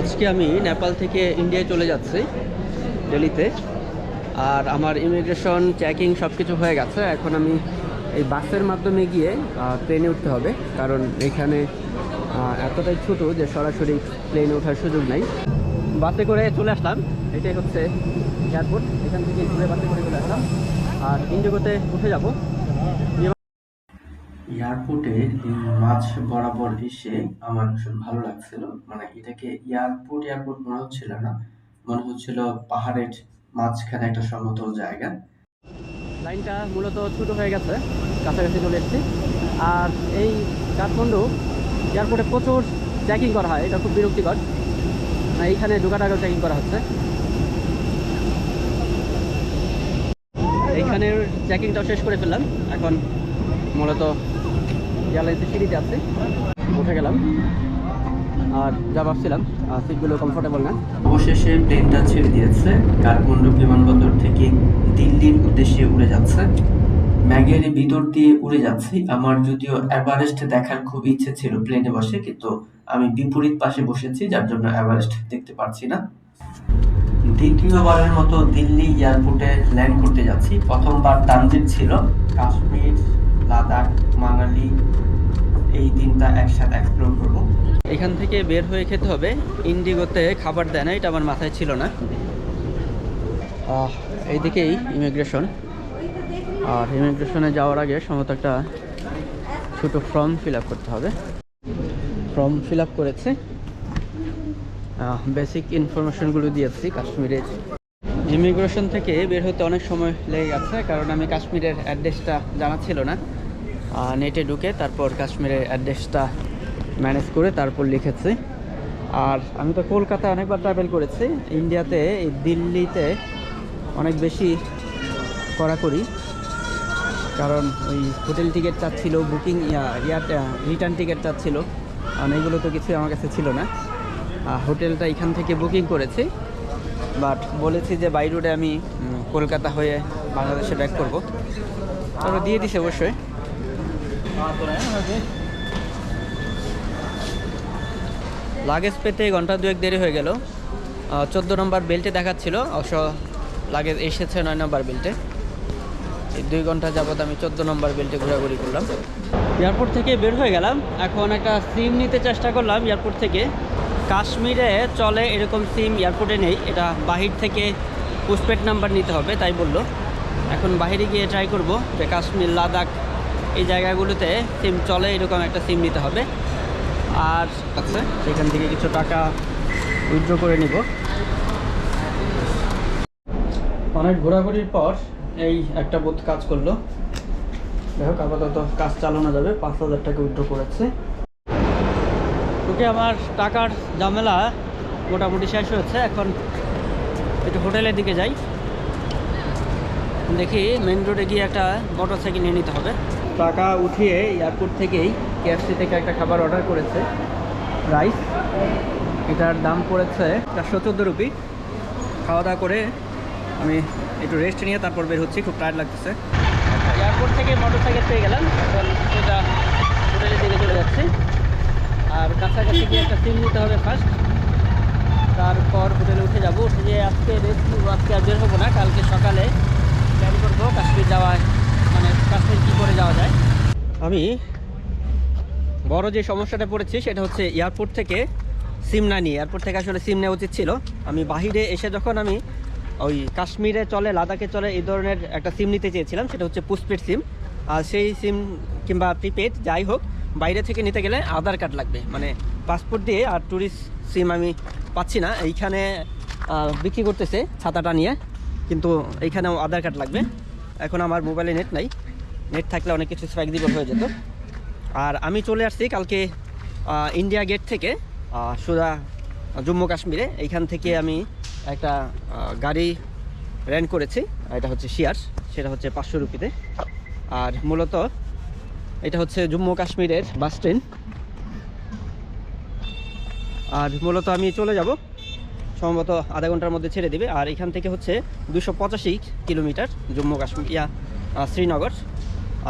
আজকে আমি নেপাল থেকে ইন্ডিয়ায় চলে যাচ্ছি, দিল্লিতে। আর আমার ইমিগ্রেশন চেকিং সব কিছু হয়ে গেছে। এখন আমি এই বাসের মাধ্যমে গিয়ে ট্রেনে উঠতে হবে। কারণ এখানে এতটাই ছোট যে সরাসরি প্লেনে ওঠার সুযোগ নাই। বাসে করে চলে আসলাম। এটাই হচ্ছে এয়ারপোর্ট এখান থেকে ঘুরে বাসে করে চলে আসলাম। আর ইন্ডিগোতে উঠে যাব। এয়ারপোর্টে মাছ বরাবর এসে আমার ভীষণ ভালো লাগছিল। মানে এটাকে এয়ারপোর্ট এয়ারপোর্ট মনে হচ্ছিল না। মনে হচ্ছিল পাহাড়ের মাঝখানে একটা সমতল জায়গা। লাইনটা মূলত ছোট হয়ে গেছে, কাছাকাছি চলে এসেছি। আর এই কাঠমান্ডু এয়ারপোর্টে প্রচুর চেকিং করা হয়, এটা খুব বিরক্তিকর। না এইখানে ঢোকার আগেও করা হচ্ছে। এইখানের চেকিংটাও শেষ করে ফেললাম। এখন মূলত এয়ারলাইন্সের সিঁড়িতে আছে। উঠে গেলাম। আর যা ভাবছিলাম সিটগুলো কমফোর্টেবল না। অবশেষে প্লেনটা ছেড়ে দিয়েছে। কাঠমান্ডু বিমানবন্দর থেকে দিল্লির উদ্দেশ্যে উড়ে যাচ্ছে। ম্যাগের ভিতর দিয়ে উড়ে যাচ্ছি। আমার যদিও এভারেস্ট দেখার খুব ইচ্ছে ছিল প্লেনে বসে, কিন্তু আমি বিপরীত পাশে বসেছি, যার জন্য এভারেস্ট দেখতে পারছি না। দ্বিতীয়বারের মতো দিল্লি এয়ারপোর্টে ল্যান্ড করতে যাচ্ছি। প্রথমবার ট্রানজিট ছিল কাশ্মীর লাদাখ, মানালি, এই দিনটা একসাথে এক্সপ্লোর করব। এখান থেকে বের হয়ে খেতে হবে। ইন্ডিগোতে খাবার দেয় না, এটা আমার মাথায় ছিল না। এইদিকেই ইমিগ্রেশন। আর ইমিগ্রেশনে যাওয়ার আগে সম্ভবত একটা ছোটো ফর্ম ফিল আপ করতে হবে। ফর্ম ফিল আপ করেছে। বেসিক ইনফরমেশনগুলো দিয়েছি কাশ্মীরের। ইমিগ্রেশন থেকে বের হতে অনেক সময় লেগে গেছে, কারণ আমি কাশ্মীরের অ্যাড্রেসটা জানা ছিল না। নেটে ঢুকে তারপর কাশ্মীরের অ্যাড্রেসটা ম্যানেজ করে তারপর লিখেছি। আর আমি তো কলকাতায় অনেকবার ট্রাভেল করেছি। ইন্ডিয়াতে, এই দিল্লিতে অনেক বেশি কড়াকড়ি কারণ ওই হোটেল টিকিট চাচ্ছিল, বুকিং ইয়ার রিটার্ন টিকিট চাচ্ছিল। আর এগুলো তো কিছু আমার কাছে ছিল না। হোটেলটা এখান থেকে বুকিং করেছি। বাট বলেছি যে বাই রোডে আমি কলকাতা হয়ে বাংলাদেশে ব্যাক করব। তারপর দিয়ে দিছে অবশ্যই। লাগেজ পেতে ঘণ্টা দুয়েক দেরি হয়ে গেল। চোদ্দ নম্বর বেল্টে দেখাচ্ছিল, অবশ্য লাগেজ এসেছে নয় নম্বর বেল্টে। এই দুই ঘণ্টা যাবত আমি চোদ্দ নম্বর বেল্টে ঘোরাঘুরি করলাম। এয়ারপোর্ট থেকে বের হয়ে গেলাম। এখন একটা সিম নিতে চেষ্টা করলাম এয়ারপোর্ট থেকে। কাশ্মীরে চলে এরকম সিম এয়ারপোর্টে নেই। এটা বাহির থেকে পোস্টপেড নাম্বার নিতে হবে, তাই বলল। এখন বাহিরে গিয়ে ট্রাই করব যে কাশ্মীর, লাদাখ এই জায়গাগুলোতে সিম চলে এরকম একটা সিম নিতে হবে। আর আছে সেখান থেকে কিছু টাকা উইথড্র করে নিব। অনেক ঘোরাঘুরির পর এই একটা বুথ কাজ করল। দেখো আপাতত কাজ চালানো যাবে পাঁচ হাজার টাকা উইথড্র করেছে। ওকে আমার টাকার ঝামেলা মোটামুটি শেষ হয়েছে। এখন একটু হোটেলের দিকে যাই। দেখি মেন রোডে গিয়ে একটা মোটর সাইকেল নিয়ে নিতে হবে। টাকা উঠিয়ে এয়ারপোর্ট থেকেই কেএফসি থেকে একটা খাবার অর্ডার করেছে। রাইস এটার দাম পড়েছে চারশো চোদ্দ রুপি। খাওয়া দাওয়া করে আমি একটু রেস্ট নিয়ে তারপর বের হচ্ছি, খুব টায়ার্ড লাগতেছে। এয়ারপোর্ট থেকে মোটর সাইকেল পেয়ে গেলাম, এখন সোজা হোটেলের দিকে চলে যাচ্ছি। আর কাছাকাছি গিয়ে একটা সিম নিতে হবে ফার্স্ট তারপর হোটেলে উঠে যাব। উঠে যে আজকে রেস্ট আজকে আর বের হব না, কালকে সকালে প্ল্যান করব কাশ্মীর যাওয়ায় মানে কাশ্মীর কী করে যাওয়া যায়? আমি বড় যে সমস্যাটা পড়েছি সেটা হচ্ছে এয়ারপোর্ট থেকে সিম না নিয়ে। এয়ারপোর্ট থেকে আসলে সিম নেওয়া উচিত ছিল। আমি বাহিরে এসে যখন আমি ওই কাশ্মীরে চলে, লাদাখে চলে এই ধরনের একটা সিম নিতে চেয়েছিলাম, সেটা হচ্ছে পোস্টপেড সিম। আর সেই সিম কিংবা প্রিপেড যাই হোক, বাইরে থেকে নিতে গেলে আধার কার্ড লাগবে। মানে পাসপোর্ট দিয়ে আর ট্যুরিস্ট সিম আমি পাচ্ছি না। এইখানে বিক্রি করতেছে ছাতাটা নিয়ে, কিন্তু এইখানেও আধার কার্ড লাগবে। এখন আমার মোবাইলে নেট নাই। নেট থাকলে অনেক কিছু স্ট্রাইক দিব হয়ে যেত। আর আমি চলে আসছি কালকে ইন্ডিয়া গেট থেকে সোজা জম্মু কাশ্মীরে। এইখান থেকে আমি একটা গাড়ি রেন্ট করেছি। এটা হচ্ছে শিয়ার সেটা হচ্ছে পাঁচশো রুপিতে। আর মূলত এটা হচ্ছে জম্মু কাশ্মীরের বাস ট্রেন। আর মূলত আমি চলে যাব সম্ভবত আধা ঘণ্টার মধ্যে ছেড়ে দেবে। আর এখান থেকে হচ্ছে দুশো পঁচাশি কিলোমিটার জম্মু কাশ্মীর ইয়া শ্রীনগর।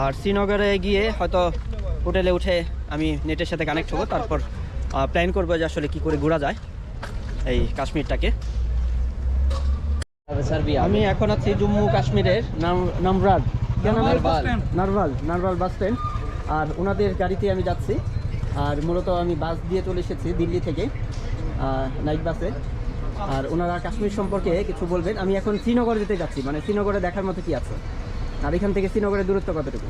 আর শ্রীনগরে গিয়ে হয়তো হোটেলে উঠে আমি নেটের সাথে কানেক্ট হব। তারপর প্ল্যান করব যে আসলে কী করে ঘোরা যায় এই কাশ্মীরটাকে। আমি এখন আছি জম্মু কাশ্মীরের নাম নামরাজ কেন নাম? Narwal bus stand. Narwal Narwal bus stand. আর ওনাদের গাড়িতে আমি যাচ্ছি। আর মূলত আমি বাস দিয়ে চলে এসেছি দিল্লি থেকে নাইট বাসে। আর ওনারা কাশ্মীর সম্পর্কে কিছু বলবেন আমি এখন শ্রীনগর যেতে যাচ্ছি মানে শ্রীনগরে দেখার মতো কি আছে আর এখান থেকে শ্রীনগরের দূরত্ব কতটুকু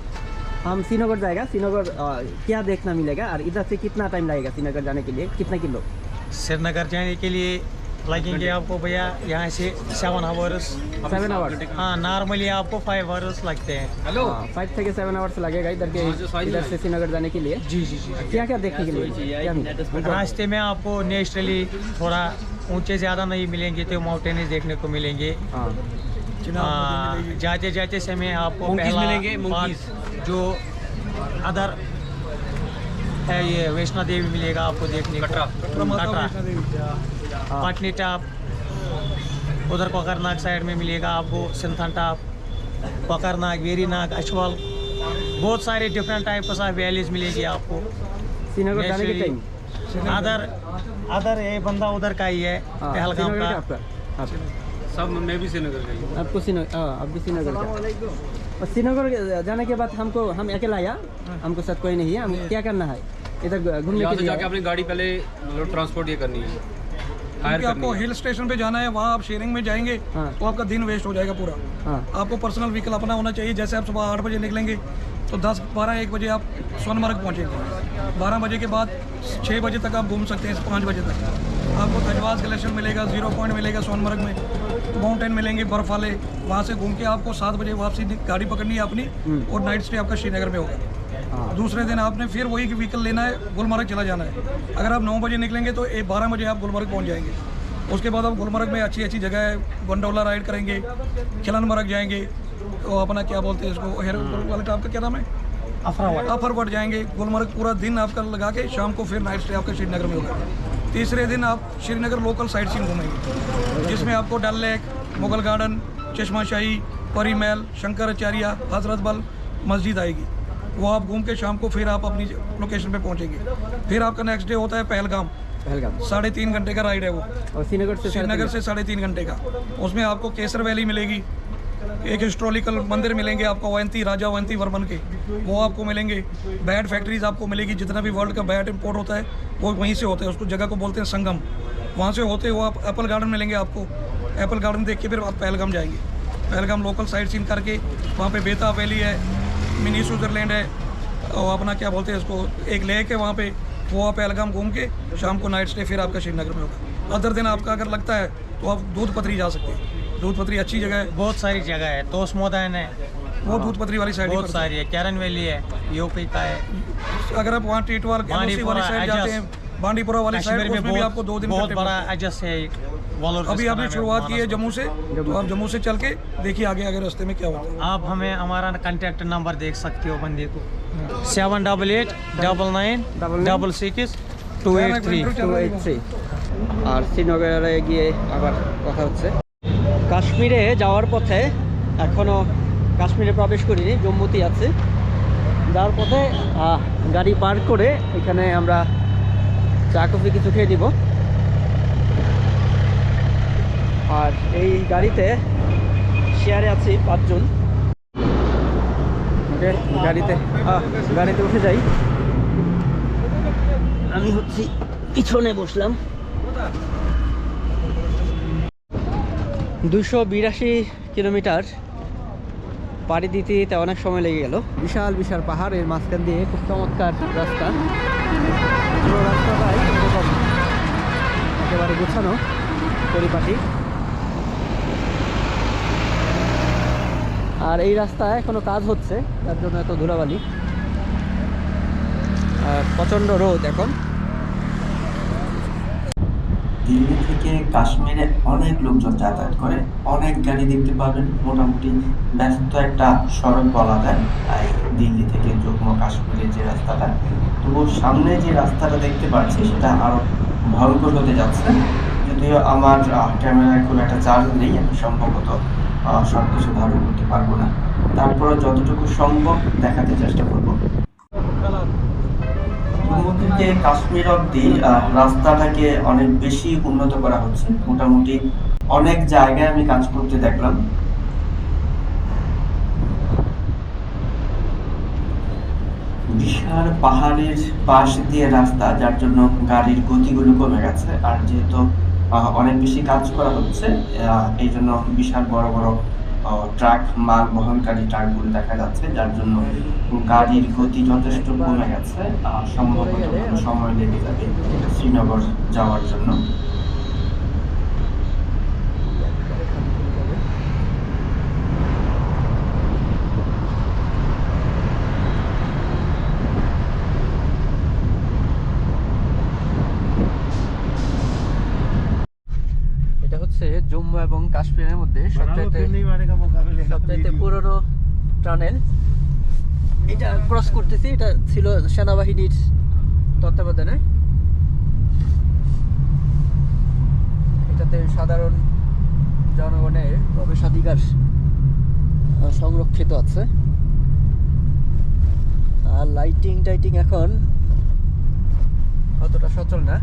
हम श्रीनगर जाएगा श्रीनगर अ, क्या देखना मिलेगा और इधर से कितना टाइम लगेगा श्रीनगर जाने के लिए कितना किलो श्रीनगर जाने के लिए लगेंगे आपको भैया यहाँ से सेवन आवर्स सेवन आवर्स हाँ नॉर्मली आपको फाइव आवर्स लगते हैं हेलो फाइव থেকে सेवन आवर्स लगेगा इधर के इधर से श्रीनगर जाने के लिए जी जी जी क्या क्या देखने के लिए क्या मिलेगा? रास्ते में आपको नेचुरली थोड़ा ऊँचे ज़्यादा नहीं मिलेंगे तो माउंटेन्स देखने को मिलेंगे। हाँ। हाँ, जाते जाते समय आपको पहला मिलेंगे, जो अदर है ये वैष्णो देवी मिलेगा आपको देखने को। कटरा। हाँ। पटनी टॉप उधर कोकरनाग साइड में मिलेगा आपको सिंथन टॉप कोकरनाग वेरीनाग अचवल बहुत सारे डिफरेंट टाइप्स ऑफ़ वैलीज मिलेगी आपको। श्रीनगर जाने के टाइम अदर अदर ये बंदा उधर का ही है हाँ, पहलगाम श्रीनगर का आपका। सब मैं भी श्रीनगर का ही आपको श्रीनगर हाँ आप भी श्रीनगर का। और श्रीनगर जाने के बाद हमको हम अकेला आया हमको साथ कोई नहीं है। हम क्या करना है? इधर घूमने के लिए। जाके अपनी गाड़ी पहले मतलब ट्रांसपोर्ट ये करनी है। क्योंकि आपको हिल स्टेशन पे जाना है वहाँ आप शेयरिंग में जाएँगे हाँ। तो आपका दिन वेस्ट हो जाएगा पूरा। हाँ। आपको पर्सनल व्हीकल अपना होना चाहिए जैसे आप सुबह आठ बजे निकलेंगे तो दस बारह एक बजे आप सोनमर्ग पहुँचेंगे। बारह बजे के बाद छः बजे तक आप घूम सकते हैं पाँच बजे तक। आपको गजवास ग्लेशियर मिलेगा ज़ीरो पॉइंट मिलेगा सोनमर्ग में। माउंटेन मिलेंगे बर्फ़ वाले वहाँ से घूम के आपको सात बजे वापसी गाड़ी पकड़नी है अपनी और नाइट स्टे आपका श्रीनगर में होगा। हाँ। दूसरे दिन आपने फिर वही व्हीकल लेना है गुलमर्ग चला जाना है। अगर आप नौ बजे निकलेंगे तो एक बारह बजे आप गुलमर्ग पहुँच जाएँगे। उसके बाद आप गुलमर्ग में अच्छी अच्छी जगह है गंडोला राइड करेंगे खिलन मर्ग जाएँगे तो अपना क्या बोलते हैं इसको हेर वाले का क्या नाम है? अफरावट जाएँगे गुलमर्ग पूरा दिन आपका लगा के शाम को फिर नाइट स्टे आपका श्रीनगर में होगा। तीसरे दिन आप श्रीनगर लोकल साइट सीन घूमेंगे जिसमें आपको डल लेक मुगल गार्डन चश्मा शाही परी महल शंकराचार्य हज़रत बल मस्जिद आएगी। वो आप घूम के शाम को फिर आप अपनी लोकेशन पे पहुँचेंगे। फिर आपका नेक्स्ट डे होता है पहलगाम। पहलगाम। साढ़े तीन घंटे का राइड है वो। और श्रीनगर से श्रीनगर से साढ़े तीन घंटे का। उसमें आपको केसर वैली मिलेगी एक हिस्टोरिकल मंदिर मिलेंगे आपको अवंती राजा अवंती वर्मन के। वो आपको मिलेंगे। बैट फैक्ट्रीज आपको मिलेगी, जितना भी वर्ल्ड का बैट इंपोर्ट होता है, वो वहीं से होता है। उसको जगह को बोलते हैं संगम। वहाँ से होते हुए आप एप्पल गार्डन मिलेंगे आपको। एप्पल गार्डन देख के फिर आप पहलगाम जाएँगे। पहलगाम लोकल साइड सीन करके, वहाँ पर बेता वैली है मिनी स्विट्जरलैंड है, और अपना क्या बोलते हैं इसको, एक लेक है वहाँ पर वो आप पहलगाम घूम के शाम को नाइट स्टे फिर आपका श्रीनगर में होगा। अदर दिन आपका अगर लगता है तो आप दूध पथरी जा सकते हैं। दूध पथरी अच्छी जगह है बहुत सारी जगह है तोस मैदान है वो दूध पथरी वाली साइड बहुत सारी है कैरन वैली है यूपी का है अगर आप वहाँ टीटवाल एनओसी वाली बांडीपुरा, साइड जाते हैं एजाज। बांडीपुरा वाली साइड कश्मीर में उसमें भी आपको दो बहुत दिन बहुत कटने बड़ा पड़ते हैं। एडजस्ट है वॉलर अभी आपने शुरुआत की है जम्मू से तो आप जम्मू से चल के देखिए आगे आगे रास्ते में क्या होता है आप हमें हमारा कांटेक्ट नंबर देख सकते हो बंदे को seven double eight double nine Double nine? Double six two eight three two eight three আর শ্রীনগরে গিয়ে আবার কথা হচ্ছে কাশ্মীরে যাওয়ার পথে এখনও কাশ্মীরে প্রবেশ করিনি, জম্মুতে আছে। যাওয়ার পথে গাড়ি পার্ক করে এখানে আমরা চা, কফি কিছু খেয়ে দিব আর এই গাড়িতে শেয়ারে আছি পাঁচজন। গাড়িতে গাড়িতে উঠে যাই। আমি হচ্ছি, পিছনে বসলাম। দুশো বিরাশি কিলোমিটার পাড়ি দিতে দিতে অনেক সময় লেগে গেল। বিশাল বিশাল পাহাড়, এর মাঝখান দিয়ে খুব চমৎকার রাস্তা। রাস্তাটাই একেবারে গোছানো পরিপাটি। আর এই রাস্তায় এখনও কাজ হচ্ছে, তার জন্য এত ধুলাবালি। আর প্রচণ্ড রোদ এখন। দিল্লি থেকে কাশ্মীরে অনেক লোকজন যাতায়াত করে, অনেক গাড়ি দেখতে পাবেন। মোটামুটি ব্যস্ত একটা সড়ক বলা যায়। তাই দিল্লি থেকে জম্মু কাশ্মীরের যে রাস্তাটা তবু সামনে যে রাস্তাটা দেখতে পাচ্ছি, সেটা আরও ভয়ঙ্কর হতে যাচ্ছে। যদিও আমার ক্যামেরায় খুব একটা চার্জ নেই, আমি সম্ভবত সব কিছু ধারণ করতে পারব না। তারপরে যতটুকু সম্ভব দেখাতে চেষ্টা করব। থেকে কাশ্মীর অব্দি রাস্তাটাকে অনেক বেশি উন্নত করা হচ্ছে। মোটামুটি অনেক জায়গায় আমি কাজ করতে দেখলাম। বিশাল পাহাড়ের পাশ দিয়ে রাস্তা, যার জন্য গাড়ির গতিগুলো কমে গেছে। আর যেহেতু অনেক বেশি কাজ করা হচ্ছে এই জন্য বিশাল বড় বড় ট্রাক মাল বহনকারী ট্রাকগুলো দেখা যাচ্ছে, যার জন্য গাড়ির গতি যথেষ্ট কমে গেছে। সম্ভবত সময় লেগে যাবে শ্রীনগর যাওয়ার জন্য এটা হচ্ছে জম্মু এবং কাশ্মীরের মধ্যে সবচাইতে সবচাইতে পুরনো টানেল। এটা ক্রস করতেছি এটা ছিল সেনাবাহিনীর তত্ত্বাবধানে। এটাতে সাধারণ জনগণের প্রবেশাধিকার সংরক্ষিত আছে। আর লাইটিং টাইটিং এখন অতটা সচল না।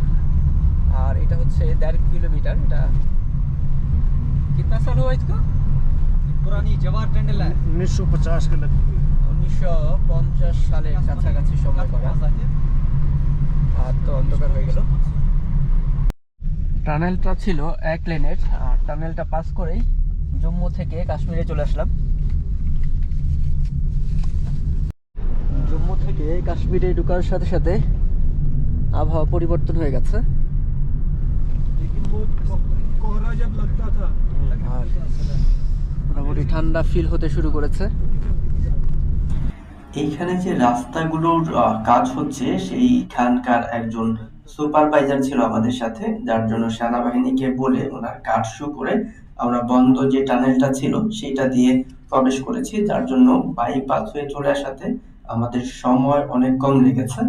আর এটা হচ্ছে দেড় কিলোমিটার এটা कितना साल हुआ इसको पुरानी जवाहर टंडल है उन्नीस सौ पचास के लगती है উনিশশো পঞ্চাশ সালের কাছাকাছি সময় করা আর তো অন্ধকার হয়ে গেল টানেলটা ছিল এক লেনের আর টানেলটা পাস করেই জম্মু থেকে কাশ্মীরে চলে আসলাম জম্মু থেকে কাশ্মীরে ঢুকার সাথে সাথে আবহাওয়া পরিবর্তন হয়ে গেছে কোহরা জব লাগতা থা মোটামুটি ঠান্ডা ফিল হতে শুরু করেছে। এইখানে যে রাস্তাগুলোর কাজ হচ্ছে সেইখানকার একজন সুপারভাইজার ছিল আমাদের সাথে, যার জন্য সেনাবাহিনীকে বলে ওনার কাজ শুরু করে আমরা বন্ধ যে টানেলটা ছিল সেটা দিয়ে প্রবেশ করেছি। যার জন্য বাইপাস হয়ে চলে আসাতে আমাদের সময় অনেক কম লেগেছে।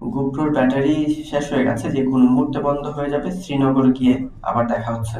গোপ্রোর ব্যাটারি শেষ হয়ে গেছে, যে কোনো মুহূর্তে বন্ধ হয়ে যাবে, শ্রীনগর গিয়ে আবার দেখা হচ্ছে।